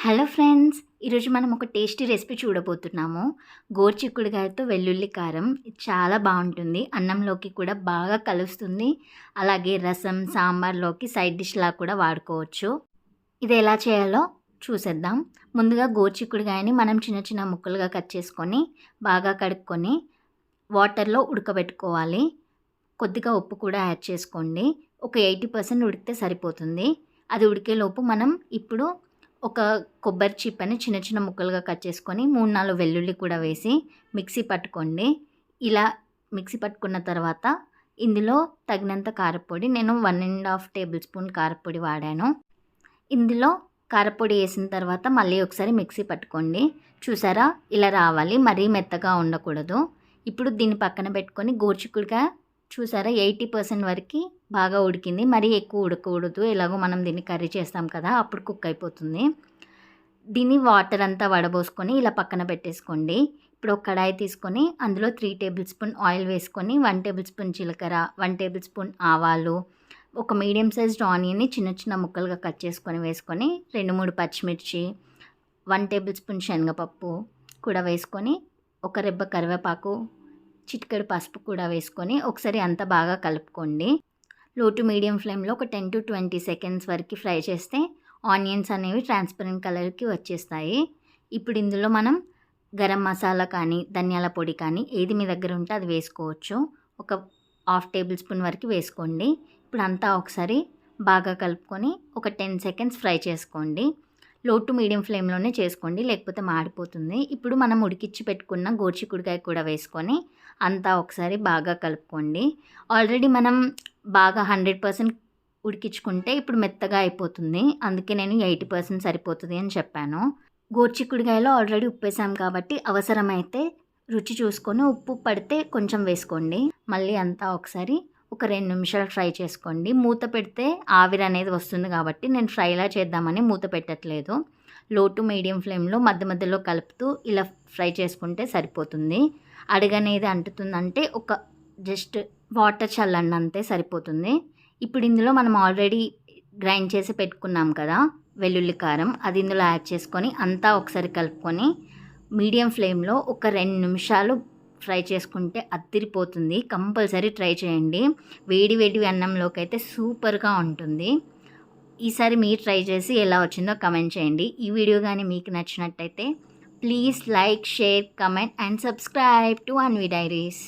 Hello friends ఈరోజు మనం ఒక టేస్టీ రెసిపీ చూడబోతున్నాము. గోరుచిక్కుడుకాయతో వెల్లుల్లి కారం చాలా బాగుంటుంది. అన్నంలోకి కూడా బాగా కలుస్తుంది. అలాగే రసం సాంబార్లోకి సైడ్ డిష్లా కూడా వాడుకోవచ్చు. ఇది ఎలా చేయాలో చూసేద్దాం. ముందుగా గోర్చిక్కుడుగాయని మనం చిన్న చిన్న ముక్కలుగా కట్ చేసుకొని బాగా కడుక్కొని వాటర్లో ఉడకబెట్టుకోవాలి. కొద్దిగా ఉప్పు కూడా యాడ్ చేసుకోండి. ఒక ఎయిటీ పర్సెంట్ ఉడికితే సరిపోతుంది. అది ఉడికేలోపు మనం ఇప్పుడు ఒక కొబ్బరి చిప్పని చిన్న చిన్న ముక్కలుగా కట్ చేసుకొని మూడు నాలుగు వెల్లుల్లి కూడా వేసి మిక్సీ పట్టుకోండి. ఇలా మిక్సీ పట్టుకున్న తర్వాత ఇందులో తగినంత కారపొడి నేను one and half tablespoon కారపొడి వాడాను. ఇందులో కారపొడి వేసిన తర్వాత మళ్ళీ ఒకసారి మిక్సీ పట్టుకోండి. చూసారా? ఇలా రావాలి. మరీ మెత్తగా ఉండకూడదు. ఇప్పుడు దీన్ని పక్కన పెట్టుకొని గోర్చిక్కుడుగా చూసారా? ఎయిటీ పర్సెంట్ వరకు బాగా ఉడికింది. మరీ ఎక్కువ ఉడకకూడదు. ఎలాగో మనం దీన్ని కర్రీ చేస్తాం కదా అప్పుడు కుక్ అయిపోతుంది. దీన్ని వాటర్ అంతా వడబోసుకొని ఇలా పక్కన పెట్టేసుకోండి. ఇప్పుడు ఒక కడాయి తీసుకొని అందులో త్రీ టేబుల్ స్పూన్ ఆయిల్ వేసుకొని వన్ టేబుల్ స్పూన్ జీలకర్ర వన్ టేబుల్ స్పూన్ ఆవాలు ఒక మీడియం సైజ్డ్ ఆనియన్ని చిన్న చిన్న ముక్కలుగా కట్ చేసుకొని వేసుకొని రెండు మూడు పచ్చిమిర్చి వన్ టేబుల్ స్పూన్ శనగపప్పు కూడా వేసుకొని ఒక రెబ్బ కరివేపాకు చిటికెడు పసుపు కూడా వేసుకొని ఒకసారి అంతా బాగా కలుపుకోండి. లో టు మీడియం ఫ్లేమ్లో ఒక టెన్ టు ట్వంటీ సెకండ్స్ వరకు ఫ్రై చేస్తే ఆనియన్స్ అనేవి ట్రాన్స్పరెంట్ కలర్కి వచ్చేస్తాయి. ఇప్పుడు ఇందులో మనం గరం మసాలా కానీ ధనియాల పొడి కానీ ఏది మీ దగ్గర ఉంటే అది వేసుకోవచ్చు. ఒక హాఫ్ టేబుల్ స్పూన్ వరకు వేసుకోండి. ఇప్పుడు అంతా ఒకసారి బాగా కలుపుకొని ఒక టెన్ సెకండ్స్ ఫ్రై చేసుకోండి. లో టు మీడియం ఫ్లేమ్లోనే చేసుకోండి లేకపోతే మాడిపోతుంది. ఇప్పుడు మనం ఉడికిచ్చి పెట్టుకున్న గోర్చికుడికాయ కూడా వేసుకొని అంతా ఒకసారి బాగా కలుపుకోండి. ఆల్రెడీ మనం బాగా హండ్రెడ్ పర్సెంట్ ఉడికించుకుంటే ఇప్పుడు మెత్తగా అయిపోతుంది. అందుకే నేను ఎయిటీ పర్సెంట్ సరిపోతుంది అని చెప్పాను. గోర్చిక్కుడికాయలో ఆల్రెడీ ఉప్పేసాం కాబట్టి అవసరమైతే రుచి చూసుకొని ఉప్పు పడితే కొంచెం వేసుకోండి. మళ్ళీ అంతా ఒకసారి ఒక రెండు నిమిషాలు ఫ్రై చేసుకోండి. మూత పెడితే ఆవిరి అనేది వస్తుంది కాబట్టి నేను ఫ్రైలా చేద్దామని మూత పెట్టట్లేదు. లో టు మీడియం ఫ్లేమ్లో మధ్య మధ్యలో కలుపుతూ ఇలా ఫ్రై చేసుకుంటే సరిపోతుంది. అడుగనేది అంటుతుందంటే ఒక జస్ట్ వాటర్ చల్లండి అంతే సరిపోతుంది. ఇప్పుడు ఇందులో మనం ఆల్రెడీ గ్రైండ్ చేసి పెట్టుకున్నాం కదా వెల్లుల్లి కారం అది ఇందులో యాడ్ చేసుకొని అంతా ఒకసారి కలుపుకొని మీడియం ఫ్లేమ్లో ఒక రెండు నిమిషాలు ఫ్రై చేసుకుంటే అత్తిరిపోతుంది కంపల్సరీ ట్రై చేయండి. వేడి వేడి అన్నంలోకి అయితే సూపర్గా ఉంటుంది. ఈసారి మీరు ట్రై చేసి ఎలా వచ్చిందో కమెంట్ చేయండి. ఈ వీడియో కానీ మీకు నచ్చినట్టయితే please like share comment and subscribe to Anvi diaries